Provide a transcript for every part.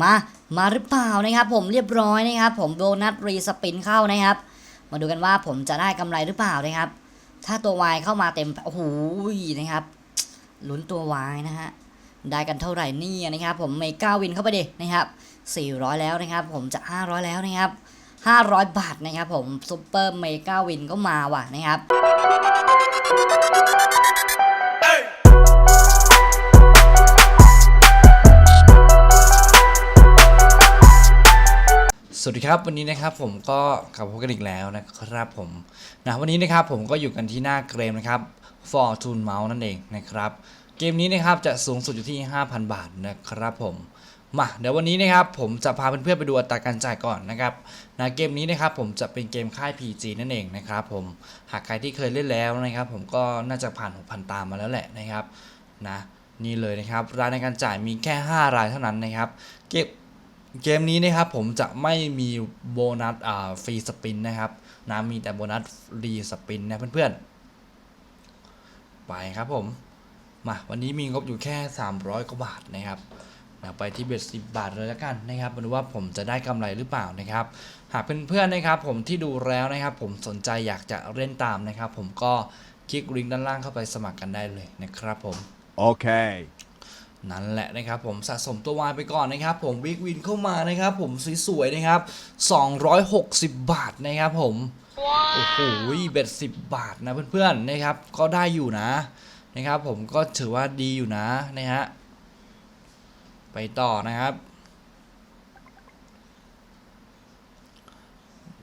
มา มาหรือเปล่านะครับ ผมเรียบร้อยนะครับ ผมโบนัสรีสปินเข้านะครับ มาดูกันว่าผมจะได้กำไรหรือเปล่านะครับ ถ้าตัววายเข้ามาเต็มโอ้โหนะครับลุ้นตัววายนะฮะได้กันเท่าไหร่นี่นะครับ ผมเมก้าวินเข้าไปดินะครับ 400 แล้วนะครับ ผมจะ 500 แล้วนะครับ 500 บาทนะครับ ผมซุปเปอร์เมก้าวินก็มาว่ะนะครับ วัสดีครับวันนี้นะครับผมก็กลับมาพบกันอีกแล้วนะครับผมนะวันนี้นะครับผมก็อยู่กันที่หน้าเกมนะครับ Fortune Mouse นั่นเองนะครับ เกมนี้นะครับจะสูงสุดอยู่ที่ 5,000 บาทนะครับผมมาเดี๋ยววันนี้นะครับผมจะพาเพื่อนๆไปดูอัตราการจ่ายก่อนนะครับนะเกมนี้นะครับผมจะเป็นเกมค่าย PG นั่นเองนะครับผมหากใครที่เคยเล่นแล้วนะครับ ผมก็น่าจะผ่าน 6,000 ตามมาแล้วแหละนะครับนะนี่เลยนะครับรายในการจ่ายมีแค่ 5 รายเท่านั้นนะครับ เกม เกมนี้นะครับผมจะไม่มีโบนัสอ่าฟรีสปินนะครับนะมีแต่โบนัสรีสปินนะเพื่อนๆ ไปครับผม มาวันนี้มีงบอยู่แค่ 300กว่าบาทนะครับนะไปที่เบ็ดสิบาทเลยแล้วกันนะครับมาดูว่าผมจะได้กำไรหรือเปล่านะครับ หากเพื่อนๆนะครับ ผมที่ดูแล้วนะครับ ผมสนใจอยากจะเล่นตามนะครับ ผมก็คลิกลิงก์ด้านล่างเข้าไปสมัครกันได้เลยนะครับผม Okay. นั่นแหละนะครับผมสะสมตัววายไปก่อนนะครับ ผมวิกวินเข้ามานะครับผมสวยๆนะครับ 260 บาทนะครับผมโอ้โหเบ็ด10บาทนะเพื่อนๆนะครับ ก็ได้อยู่นะนะครับ ผมก็ถือว่าดีอยู่นะนะฮะไปต่อนะครับ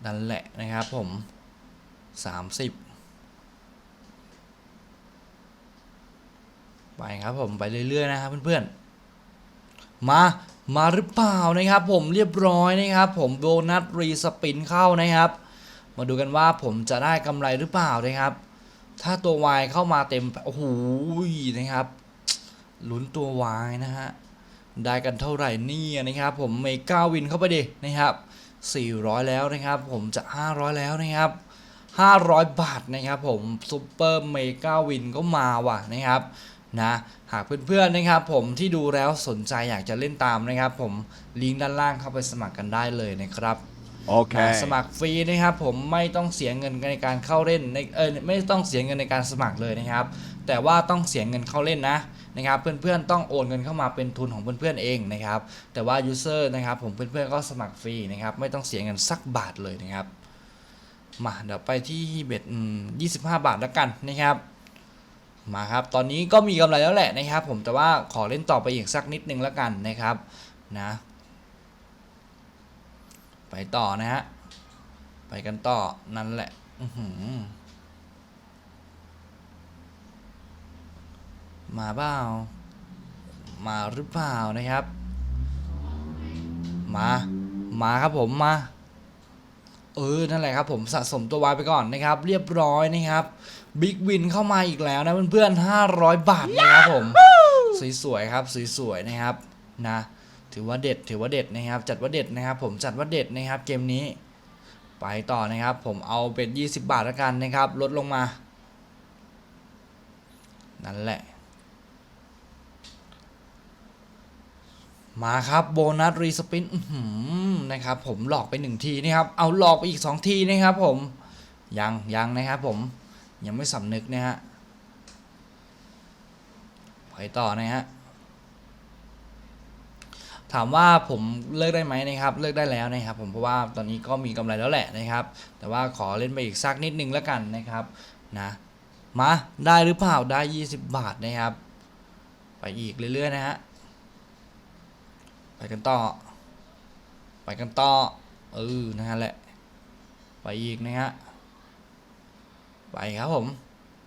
นั่นแหละนะครับผม 30 ไปครับผมไปเรื่อยๆนะครับเพื่อนๆ มามาหรือเปล่านะครับ ผมเรียบร้อยนะครับ ผมโบนัสรีสปินเข้านะครับ มาดูกันว่าผมจะได้กำไรหรือเปล่านะครับ ถ้าตัววายเข้ามาเต็มโอ้โหนะครับลุ้นตัววายนะฮะได้กันเท่าไหร่นี่นะครับ ผมเมกาวินเข้าไปดินะครับ 400 แล้วนะครับ ผมจะ 500 แล้วนะครับ 500 บาทนะครับ ผมซุปเปอร์เมกาวินก็มาว่ะนะครับ นะหากเพื่อนๆนะครับผมที่ดูแล้วสนใจอยากจะเล่นตามนะครับ ผมลิงก์ด้านล่างเข้าไปสมัครกันได้เลยนะครับ Okay. สมัครฟรีนะครับผมไม่ต้องเสียเงินในการเข้าเล่นในเออไม่ต้องเสียเงินในการสมัครเลยนะครับ แต่ว่าต้องเสียเงินเข้าเล่นนะนะครับเพื่อนๆต้องโอนเงินเข้ามาเป็นทุนของเพื่อนๆเองนะครับแต่ว่า user นะครับผมเพื่อนๆก็สมัครฟรีนะครับไม่ต้องเสียเงินสักบาทเลยนะครับมาเดี๋ยวไปที่เบ็ดอืม25บาทแล้วกันนะครับ มาครับ ตอนนี้ก็มีกำไรแล้วแหละนะครับ ผมแต่ว่าขอเล่นต่อไปอีกสักนิดนึงแล้วกันนะครับนะ ไปต่อนะฮะ ไปกันต่อนั่นแหละมาเปล่ามาหรือเปล่านะครับ มา มาครับผมมา เออ นั่นแหละครับผมสะสมตัววายไปก่อนนะครับ เรียบร้อยนะครับ บิ๊กวินเข้ามาอีกแล้วนะเพื่อนๆ500 บาทนะครับผมสวยๆครับสวยๆนะครับนะถือว่าเด็ดถือว่าเด็ดนะครับ จัดว่าเด็ดนะครับ ผมจัดว่าเด็ดนะครับ เกมนี้ ไปต่อนะครับ ผมเอาเป็น20 บาทแล้วกันนะครับ ลดลงมา นั่นแหละ มาครับโบนัสรีสปินอื้อหือนะครับ ผมหลอกไปหนึ่งทีนะครับ เอาหลอกไปอีก 2 ทีนะครับ ผมยังยังนะครับผม ยังไม่สำนึกนะฮะไปต่อนะฮะถามว่าผมเลิกได้ไหมนะครับ เลิกได้แล้วนะครับ ผมเพราะว่าตอนนี้ก็มีกำไรแล้วแหละนะครับ แต่ว่าขอเล่นไปอีกสักนิดนึงแล้วกันนะครับนะมาได้หรือเปล่าได้ 20 บาทนะครับ ไปอีกเรื่อยๆนะฮะไปกันต่อ ไปกันต่อเออนะฮะแหละ ไปอีกนะฮะ ไปครับผม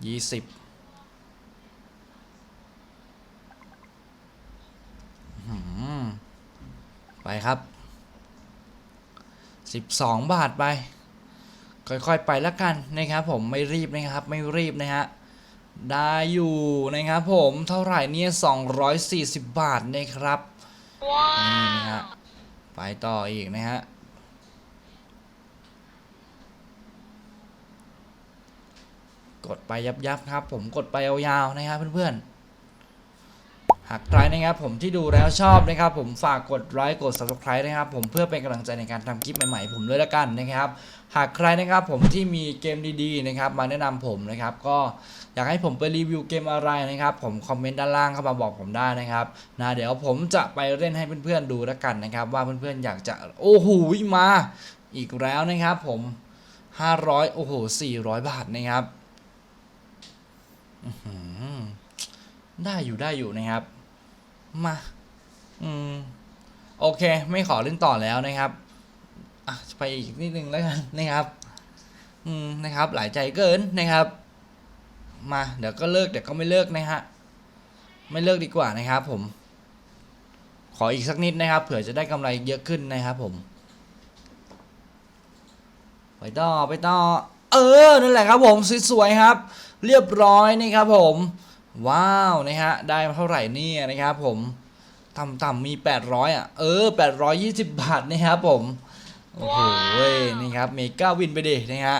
ยี่สิบไปครับสิบสองบาทไป ค่อยๆไปแล้วกันนะครับผมไม่รีบนะครับไม่รีบนะฮะได้อยู่นะครับผมเท่าไหร่เนี่ย240บาทนะครับนี่นะฮะไปต่ออีกนะฮะ กดไปยับยับครับ ผมกดไปยาวๆนะครับเพื่อนๆ หากใครนะครับผมที่ดูแล้วชอบนะครับ ผมฝากกดไลค์กด subscribe นะครับ ผมเพื่อเป็นกำลังใจในการทำคลิปใหม่ๆ ผมด้วยละกันนะครับ หากใครนะครับผมที่มีเกมดีๆนะครับ มาแนะนำผมนะครับ ก็อยากให้ผมไปรีวิวเกมอะไรนะครับ ผมคอมเมนต์ด้านล่างเข้ามาบอกผมได้นะครับนะเดี๋ยวผมจะไปเล่นให้เพื่อนๆดูละกันนะครับ ว่าเพื่อนๆอยากจะโอ้โหมาอีกแล้วนะครับ ผม500โอ้โห400 บาทนะครับ ได้อยู่ได้อยู่นะครับ มา อืม โอเค ไม่ขอเล่นต่อแล้วนะครับอะไปอีกนิดนึงแล้วกันนะครับ อืมนะครับ หลายใจเกินนะครับ มาเดี๋ยวก็เลิกเดี๋ยวก็ไม่เลิกนะฮะไม่เลิกดีกว่านะครับ ผม ขออีกสักนิดนะครับเผื่อจะได้กำไรเยอะขึ้นนะครับ ผม ไปต่อไปต่อ เออ นั่นแหละครับผมสวยๆครับ เรียบร้อยนี่ครับผม ว้าวนะฮะได้มาเท่าไหร่นี่นะครับผมต่ำๆมี 800 อะ เออ 820 บาทนะครับผม โอ้โหเว้ยนี่ครับ เมกาวินไปดินะฮะ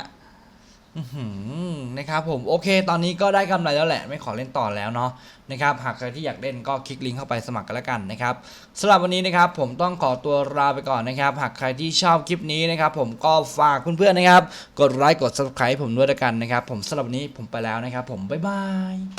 นะครับผมโอเค ตอนนี้ก็ได้กำไรแล้วแหละ ไม่ขอเล่นต่อแล้วเนาะนะครับหากใครที่อยากเล่นก็คลิกลิงก์เข้าไปสมัครกันแล้วกันนะครับสำหรับวันนี้นะครับผมต้องขอตัวลาไปก่อนนะครับ หากใครที่ชอบคลิปนี้นะครับผมก็ฝากเพื่อนๆนะครับ กดไลค์กด subscribe ผมด้วยล้วกันนะครับ ผมสำหรับวันนี้ผมไปแล้วนะครับ ผมบ๊ายบาย